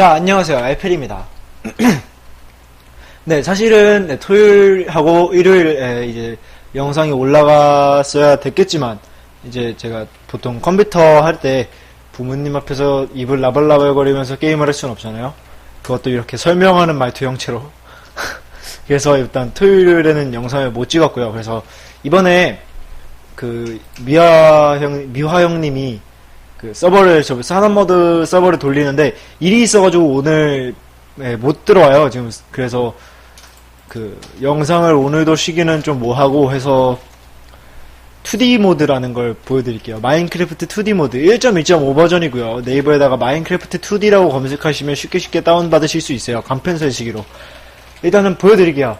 자, 안녕하세요. 알펠입니다. 네, 사실은 네, 토요일하고 일요일에 이제 영상이 올라갔어야 됐겠지만, 이제 제가 보통 컴퓨터 할 때 부모님 앞에서 입을 나발나발 거리면서 게임을 할 수는 없잖아요. 그것도 이렇게 설명하는 말투 형체로. 그래서 일단 토요일에는 영상을 못 찍었고요. 그래서 이번에 그 미화 형, 미화 형님이 그 서버를 저 산업모드 서버를 돌리는데 일이 있어가지고 오늘 네, 못 들어와요. 지금 그래서 그 영상을 오늘도 쉬기는 좀 뭐하고 해서 2D 모드라는 걸 보여드릴게요. 마인크래프트 2D 모드. 1.1.5 버전이고요. 네이버에다가 마인크래프트 2D라고 검색하시면 쉽게 쉽게 다운받으실 수 있어요. 간편설식으로. 일단은 보여드릴게요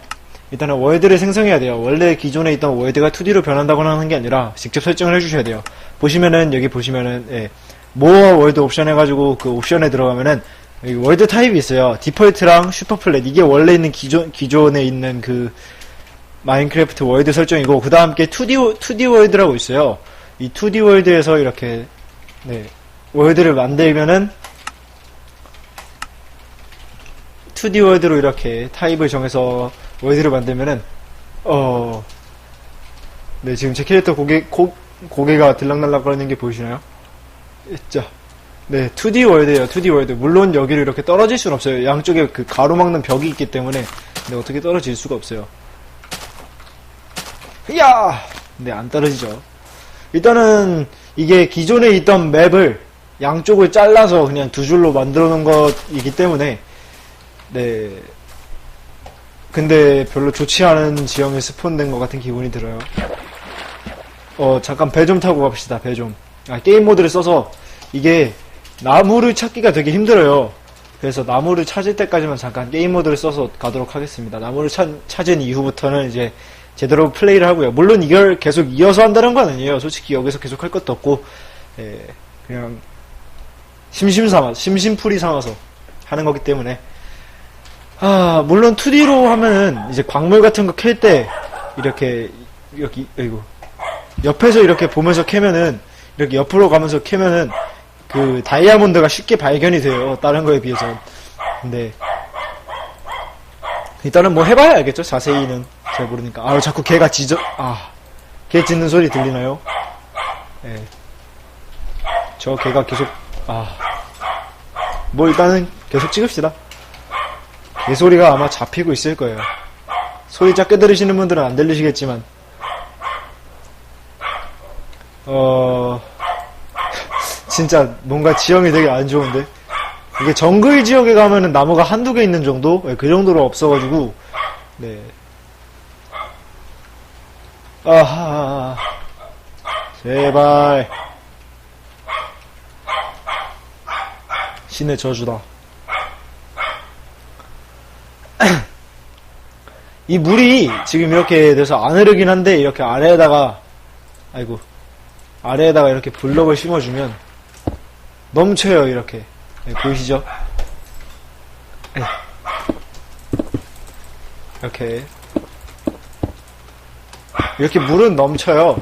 일단은 월드를 생성해야 돼요. 원래 기존에 있던 월드가 2D로 변한다거나 하는 게 아니라 직접 설정을 해주셔야 돼요. 보시면은 여기 보시면은 예, 모어 월드 옵션 해가지고 그 옵션에 들어가면은 여기 월드 타입이 있어요. 디폴트랑 슈퍼플랫 이게 원래 있는 기존 기존에 있는 그 마인크래프트 월드 설정이고 그 다음 게 2D 2D 월드라고 있어요. 이 2D 월드에서 이렇게 네, 월드를 만들면은 2D 월드로 이렇게 타입을 정해서 월드를 만들면은 어... 네 지금 제 캐릭터 고개 고, 고개가 들락날락 거리는 게 보이시나요? 자, 네 2D 월드예요 2D 월드. 물론 여기를 이렇게 떨어질 수는 없어요. 양쪽에 그 가로막는 벽이 있기 때문에 네, 어떻게 떨어질 수가 없어요. 야! 네 안 떨어지죠. 일단은 이게 기존에 있던 맵을 양쪽을 잘라서 그냥 두 줄로 만들어 놓은 것이기 때문에 네 근데 별로 좋지 않은 지형에 스폰된 것 같은 기분이 들어요. 어, 잠깐 배 좀 타고 갑시다, 배 좀. 아, 게임 모드를 써서 이게 나무를 찾기가 되게 힘들어요. 그래서 나무를 찾을 때까지만 잠깐 게임 모드를 써서 가도록 하겠습니다. 나무를 찾, 찾은 이후부터는 이제 제대로 플레이를 하고요. 물론 이걸 계속 이어서 한다는 건 아니에요. 솔직히 여기서 계속 할 것도 없고, 예, 그냥 심심 삼아, 심심풀이 삼아서 하는 거기 때문에 아, 물론 2D로 하면은 이제 광물 같은 거 캘 때 이렇게 여기 아이고 옆에서 이렇게 보면서 캐면은 이렇게 옆으로 가면서 캐면은 그 다이아몬드가 쉽게 발견이 돼요. 다른 거에 비해서. 근데 일단은 뭐 해봐야 알겠죠. 자세히는 잘 모르니까. 아, 자꾸 개가 짖어. 아, 개 짖는 소리 들리나요? 예. 네. 저 개가 계속 아. 뭐 일단은 계속 찍읍시다. 이 소리가 아마 잡히고 있을 거예요. 소리 작게 들으시는 분들은 안 들리시겠지만, 어, 진짜 뭔가 지형이 되게 안 좋은데? 이게 정글 지역에 가면은 나무가 한두 개 있는 정도? 네, 그 정도로 없어가지고, 네. 아하, 제발. 신의 저주다. 이 물이 지금 이렇게 돼서 안 흐르긴 한데 이렇게 아래에다가 아이고 아래에다가 이렇게 블럭을 심어주면 넘쳐요 이렇게 네, 보이시죠? 네. 이렇게 이렇게 물은 넘쳐요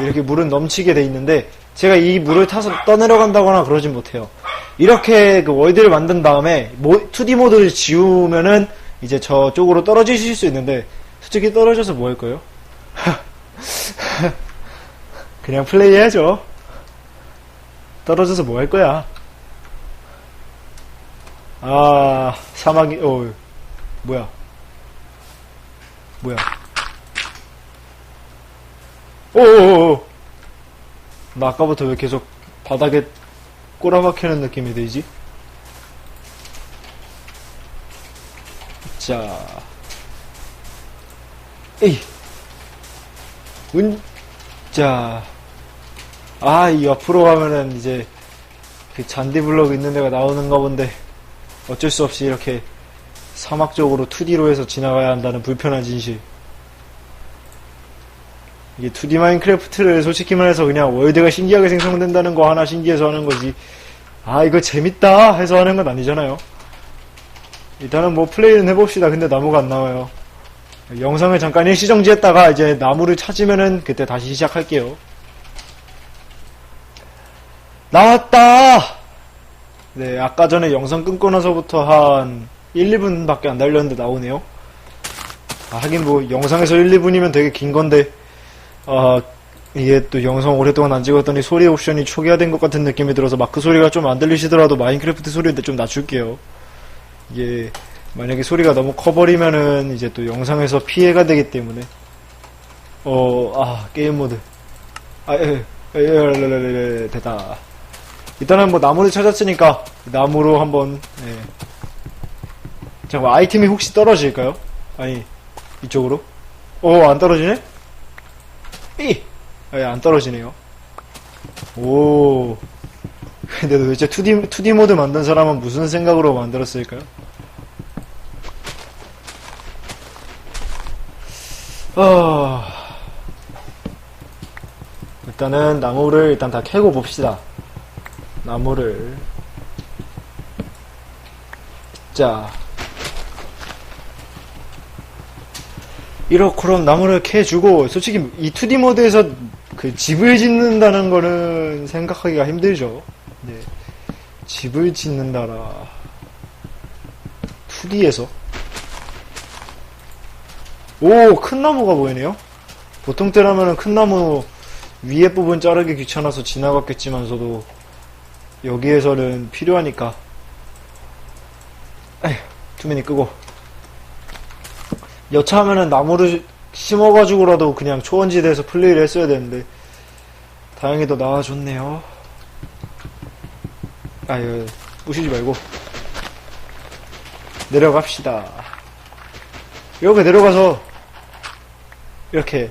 이렇게 물은 넘치게 돼 있는데 제가 이 물을 타서 떠내려간다거나 그러진 못해요 이렇게 그 월드를 만든 다음에 2D 모드를 지우면은 이제 저쪽으로 떨어지실 수 있는데 솔직히 떨어져서 뭐 할 거예요? 그냥 플레이 해야죠. 떨어져서 뭐 할 거야? 아 사막이 어 뭐야 뭐야 오오오 나 아까부터 왜 계속 바닥에 꼬라박히는 느낌이 들지? 자, 에이, 운, 자, 아, 이 옆으로 가면은 이제 그 잔디 블럭 있는 데가 나오는가 본데 어쩔 수 없이 이렇게 사막 쪽으로 2D로 해서 지나가야 한다는 불편한 진실. 이게 2D 마인크래프트를 솔직히 말해서 그냥 월드가 신기하게 생성된다는 거 하나 신기해서 하는 거지. 아, 이거 재밌다 해서 하는 건 아니잖아요. 일단은 뭐 플레이는 해봅시다. 근데 나무가 안 나와요. 영상을 잠깐 일시 정지했다가 이제 나무를 찾으면은 그때 다시 시작할게요. 나왔다! 네, 아까 전에 영상 끊고 나서부터 한 1, 2분밖에 안 달렸는데 나오네요. 아, 하긴 뭐 영상에서 1, 2분이면 되게 긴 건데 아, 이게 또 영상 오랫동안 안 찍었더니 소리 옵션이 초기화된 것 같은 느낌이 들어서 마크 소리가 좀 안 들리시더라도 마인크래프트 소리인데 좀 낮출게요. 이게 만약에 소리가 너무 커버리면은 이제 또 영상에서 피해가 되기 때문에 어, 아, 게임 모드. 아, 예, 예, 예, 예, 예, 예, 됐다. 일단은 뭐 나무를 찾았으니까 나무로 한번, 예. 잠깐 아이템이 혹시 떨어질까요? 아니, 이쪽으로? 오, 안 떨어지네? 이! 예, 안 떨어지네요. 오. 근데 도대체 2D, 2D 모드 만든 사람은 무슨 생각으로 만들었을까요? 아. 일단은 나무를 일단 다 캐고 봅시다. 나무를. 자. 이렇게럼 나무를 캐주고, 솔직히 이 2D 모드에서 그 집을 짓는다는 거는 생각하기가 힘들죠. 네. 집을 짓는다라. 2D에서. 오, 큰 나무가 보이네요? 보통 때라면은 큰 나무 위에 부분 자르기 귀찮아서 지나갔겠지만서도 여기에서는 필요하니까 에휴 투민이 끄고 여차하면은 나무를 심어가지고라도 그냥 초원지대에서 플레이를 했어야 되는데 다행히도 나와줬네요. 아유 부시지 말고. 내려갑시다. 이렇게 내려가서 이렇게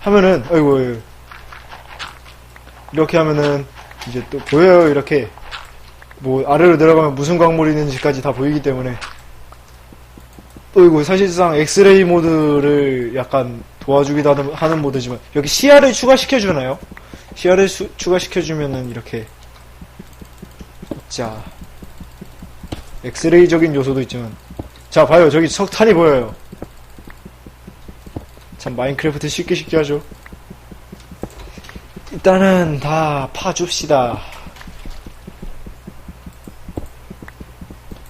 하면은 아이고 아이고. 이렇게 하면은 이제 또 보여요 이렇게. 뭐 아래로 내려가면 무슨 광물이 있는지까지 다 보이기 때문에 또 이거 사실상 엑스레이 모드를 약간 도와주기도 하는, 모드지만 여기 시야를 추가시켜 주나요? 시야를 수- 추가시켜 주면은 이렇게 자 엑스레이적인 요소도 있지만 자 봐요 저기 석탄이 보여요 참 마인크래프트 쉽게 쉽게 하죠 일단은 다 파줍시다.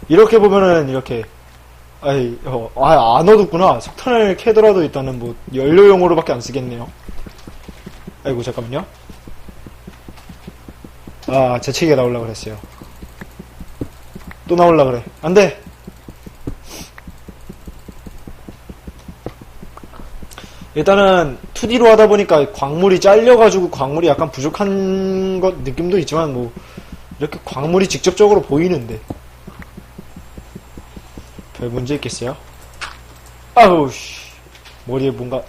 이렇게 보면은 이렇게 아이 어, 아, 안 어둡구나. 석탄을 캐더라도 일단은 뭐 연료용으로밖에 안 쓰겠네요. 아이고 잠깐만요. 아 재채기가 나올라 그랬어요. 또 나올라 그래. 안 돼. 일단은 2D로 하다 보니까 광물이 잘려가지고 광물이 약간 부족한 것 느낌도 있지만 뭐 이렇게 광물이 직접적으로 보이는데 별 문제 있겠어요? 아우 씨 머리에 뭔가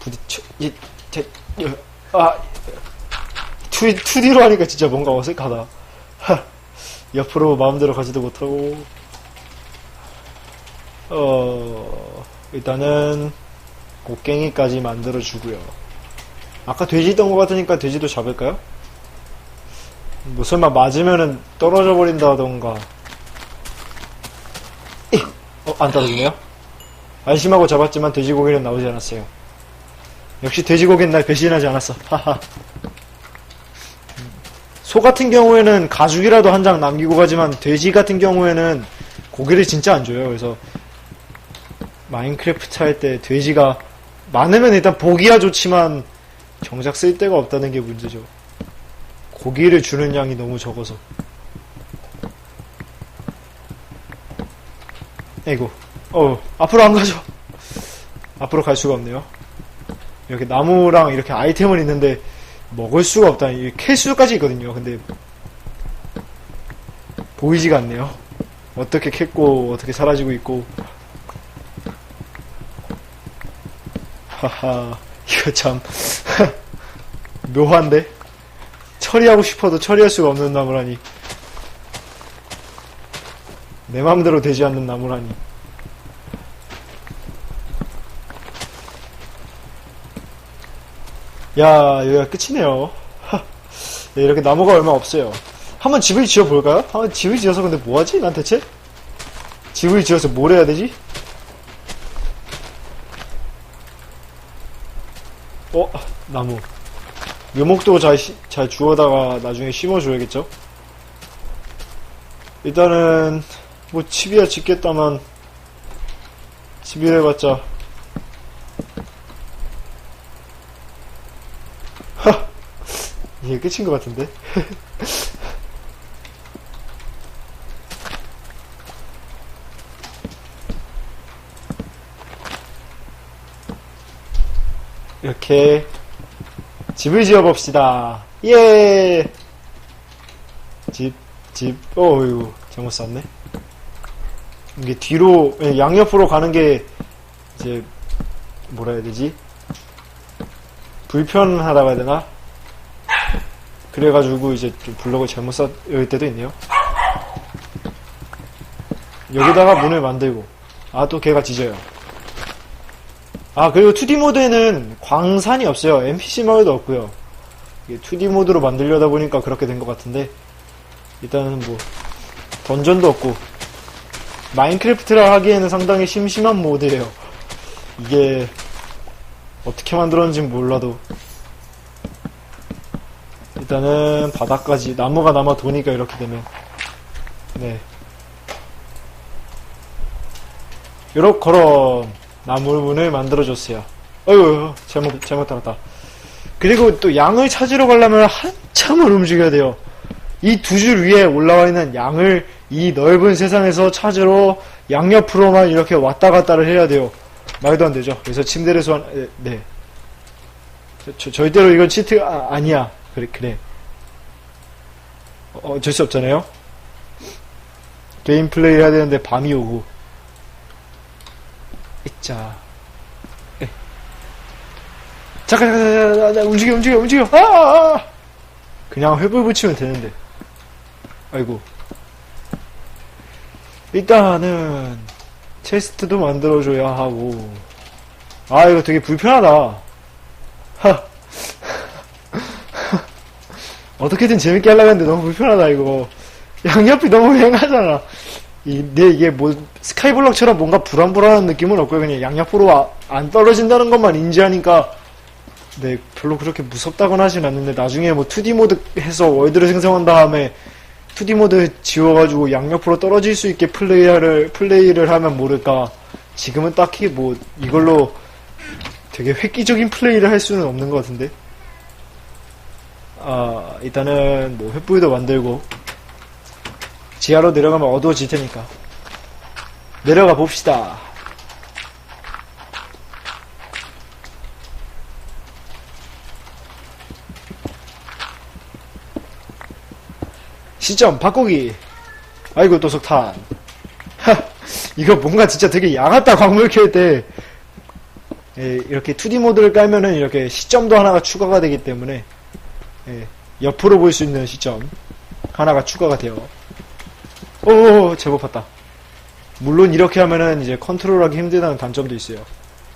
부딪혀 이, 제, 아 2, 2D로 하니까 진짜 뭔가 어색하다 하, 옆으로 마음대로 가지도 못하고 어 일단은 곡괭이까지 만들어주고요. 아까 돼지 있던 것 같으니까 돼지도 잡을까요? 뭐 설마 맞으면은 떨어져 버린다던가. 이! 어, 안 떨어지네요? 안심하고 잡았지만 돼지고기는 나오지 않았어요. 역시 돼지고기는 날 배신하지 않았어. 하하. 소 같은 경우에는 가죽이라도 한 장 남기고 가지만 돼지 같은 경우에는 고기를 진짜 안 줘요. 그래서 마인크래프트 할 때 돼지가 많으면 일단 보기야 좋지만 정작 쓸 데가 없다는 게 문제죠. 고기를 주는 양이 너무 적어서. 에이고, 어, 앞으로 안 가죠. 앞으로 갈 수가 없네요. 이렇게 나무랑 이렇게 아이템은 있는데 먹을 수가 없다. 이 캘수까지 있거든요. 근데 보이지가 않네요. 어떻게 캤고 어떻게 사라지고 있고 하하, 이거 참, 묘한데? 처리하고 싶어도 처리할 수가 없는 나무라니. 내 맘대로 되지 않는 나무라니. 야, 여기가 끝이네요. 하, 네, 이렇게 나무가 얼마 없어요. 한번 집을 지어볼까요? 한번 집을 지어서 근데 뭐하지? 난 대체? 집을 지어서 뭘 해야 되지? 어, 나무. 묘목도 잘, 시- 잘 주워다가 나중에 심어줘야겠죠? 일단은 뭐 집이야 짓겠다만 집이라 해봤자. 하! 이게 끝인 것 같은데? 이렇게 집을 지어봅시다. 예! 집, 집, 어휴, 잘못 쌌네. 이게 뒤로, 예, 양옆으로 가는 게, 이제, 뭐라 해야 되지? 불편하다고 해야 되나? 그래가지고 이제 좀 블럭을 잘못 쌓을 때도 있네요. 여기다가 문을 만들고, 아, 또 걔가 짖어요. 아, 그리고 2D 모드에는 광산이 없어요. NPC 마을도 없고요. 이게 2D 모드로 만들려다 보니까 그렇게 된 것 같은데, 일단은 뭐 던전도 없고 마인크래프트라 하기에는 상당히 심심한 모드예요. 이게 어떻게 만들었는지 몰라도 일단은 바닥까지 나무가 남아 도니까 이렇게 되면 네 요렇게 나무문을 만들어줬어요. 어휴 잘못 잘못 따랐다. 그리고 또 양을 찾으러 가려면 한참을 움직여야 돼요. 이 두 줄 위에 올라와 있는 양을 이 넓은 세상에서 찾으러 양옆으로만 이렇게 왔다 갔다를 해야 돼요. 말도 안 되죠. 그래서 침대를 소환, 에, 네. 저- 저- 절대로 이건 치트가 아, 니야 그래, 그래. 어, 어쩔 수 없잖아요. 게임 플레이 해야 되는데 밤이 오고. 있자. 에. 잠깐, 잠깐, 잠깐, 잠깐, 잠깐, 움직여, 움직여, 움직여. 아, 아, 아! 그냥 회불 붙이면 되는데. 아이고. 일단은 체스트도 만들어줘야 하고. 아 이거 되게 불편하다. 하. 어떻게든 재밌게 하려고 했는데 너무 불편하다 이거. 양옆이 너무 휑하잖아. 이, 내 이게 뭐 스카이블럭처럼 뭔가 불안불안한 느낌은 없고 그냥 양옆으로 아- 안 떨어진다는 것만 인지하니까 네 별로 그렇게 무섭다고는 하진 않는데 나중에 뭐 2D 모드 해서 월드를 생성한 다음에 2D 모드 지워가지고 양옆으로 떨어질 수 있게 플레이를 플레이를 하면 모를까. 지금은 딱히 뭐 이걸로 되게 획기적인 플레이를 할 수는 없는 것 같은데. 아 일단은 뭐 횃불도 만들고 지하로 내려가면 어두워질 테니까 내려가 봅시다. 시점 바꾸기. 아이고 또 석탄. 하, 이거 뭔가 진짜 되게 야같다 광물 캘 때. 예, 이렇게 2D 모드를 깔면은 이렇게 시점도 하나가 추가가 되기 때문에 예, 옆으로 볼 수 있는 시점 하나가 추가가 돼요. 오 제법 봤다. 물론 이렇게 하면은 이제 컨트롤하기 힘들다는 단점도 있어요.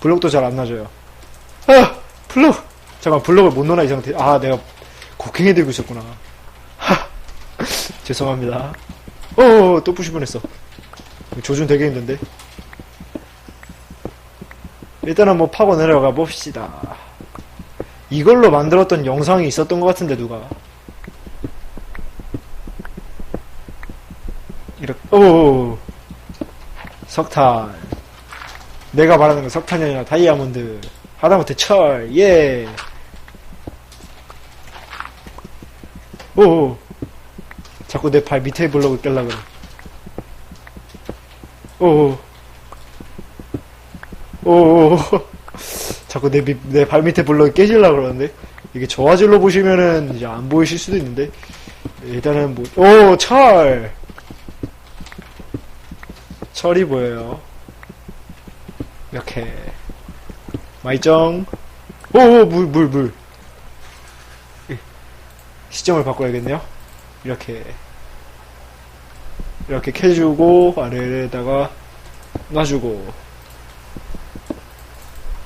블록도 잘 안 나줘요. 아 블록 잠깐 블록을 못 넣나 이 상태. 아 내가 곡괭이 들고 있었구나. 하 죄송합니다. 어, 또 부실 뻔했어. 조준 되게 힘든데. 일단은 뭐 파고 내려가 봅시다. 이걸로 만들었던 영상이 있었던 것 같은데 누가? 이렇게 오 석탄. 내가 말하는 건 석탄이 아니라 다이아몬드. 하다못해 철. 예. 오. 자꾸 내 발 밑에 블록을 깰라 그래. 오. 오. 자꾸 내, 내 발 밑에 블록이 깨질라 그러는데. 이게 저화질로 보시면은 이제 안 보이실 수도 있는데. 일단은 뭐, 오, 철! 철이 보여요. 이렇게. 마이정. 오, 오, 물, 물, 물. 시점을 바꿔야겠네요. 이렇게 이렇게 캐주고 아래에다가 놔주고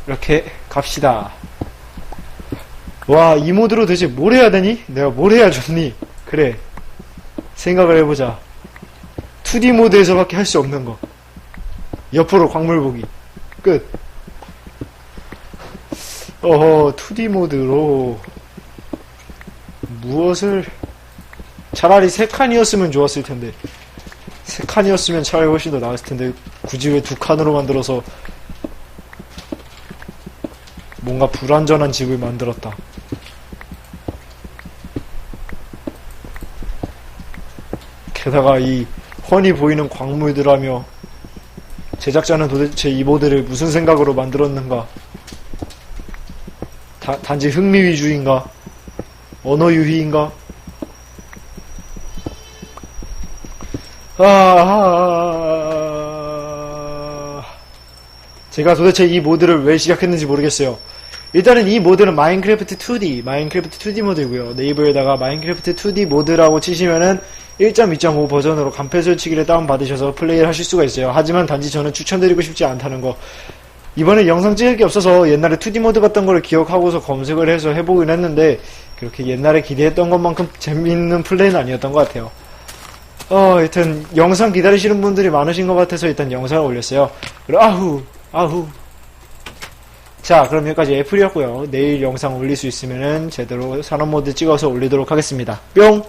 이렇게 갑시다. 와 이 모드로 대체 뭘 해야 되니? 내가 뭘 해야 좋니? 그래 생각을 해보자. 2D 모드에서밖에 할 수 없는 거. 옆으로 광물 보기. 끝. 어허 2D 모드로 무엇을 차라리 세 칸이었으면 좋았을 텐데 세 칸이었으면 차라리 훨씬 더 나았을 텐데 굳이 왜 두 칸으로 만들어서 뭔가 불완전한 집을 만들었다. 게다가 이 훤히 보이는 광물들하며 제작자는 도대체 이 모델을 무슨 생각으로 만들었는가? 다- 단지 흥미 위주인가? 언어 유희인가? 아, 제가 도대체 이 모드를 왜 시작했는지 모르겠어요. 일단은 이 모드는 마인크래프트 2D, 마인크래프트 2D 모드이고요. 네이버에다가 마인크래프트 2D 모드라고 치시면은 1.2.5 버전으로 간패 설치기를 다운받으셔서 플레이를 하실 수가 있어요. 하지만 단지 저는 추천드리고 싶지 않다는 거. 이번에 영상 찍을 게 없어서 옛날에 2D 모드 같던 거를 기억하고서 검색을 해서 해보긴 했는데 그렇게 옛날에 기대했던 것만큼 재밌는 플레이는 아니었던 것 같아요. 어, 하여튼 영상 기다리시는 분들이 많으신 것 같아서 일단 영상을 올렸어요. 그리고 아후, 아후. 자, 그럼 여기까지 애플이었고요. 내일 영상 올릴 수 있으면은 제대로 산업 모드 찍어서 올리도록 하겠습니다. 뿅!